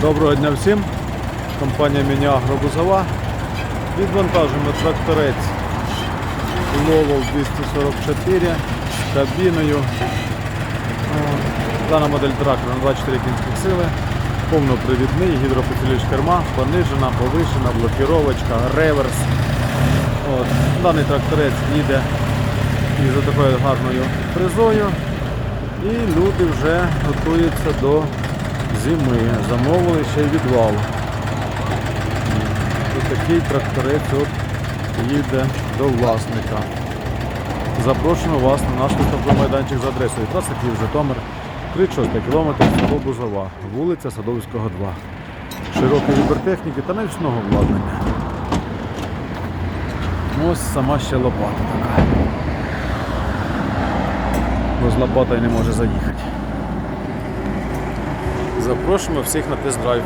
Доброго дня всім. Компанія Мініагро Бузова. Відвантажуємо тракторець Лолов 244 з кабіною. Дана модель трактора на 24 кінських сили. Повнопривідний, гідропосилювач керма, понижена, повишена, блокіровочка, реверс. От. Даний тракторець їде із такою гарною фрезою. І люди вже готуються до зими. Замовили ще й відвал. І такий тракторець от їде до власника. Запрошуємо вас на наш виставковий майданчик за адресою траса Київ Житомир, 36 км село Бузова, вулиця Садовського, 2. Широкий вибір та навісного обладнання. Ось сама ще лопата така. Бо з лопатою не може заїхати. Запрошуємо всіх на тест-драйв.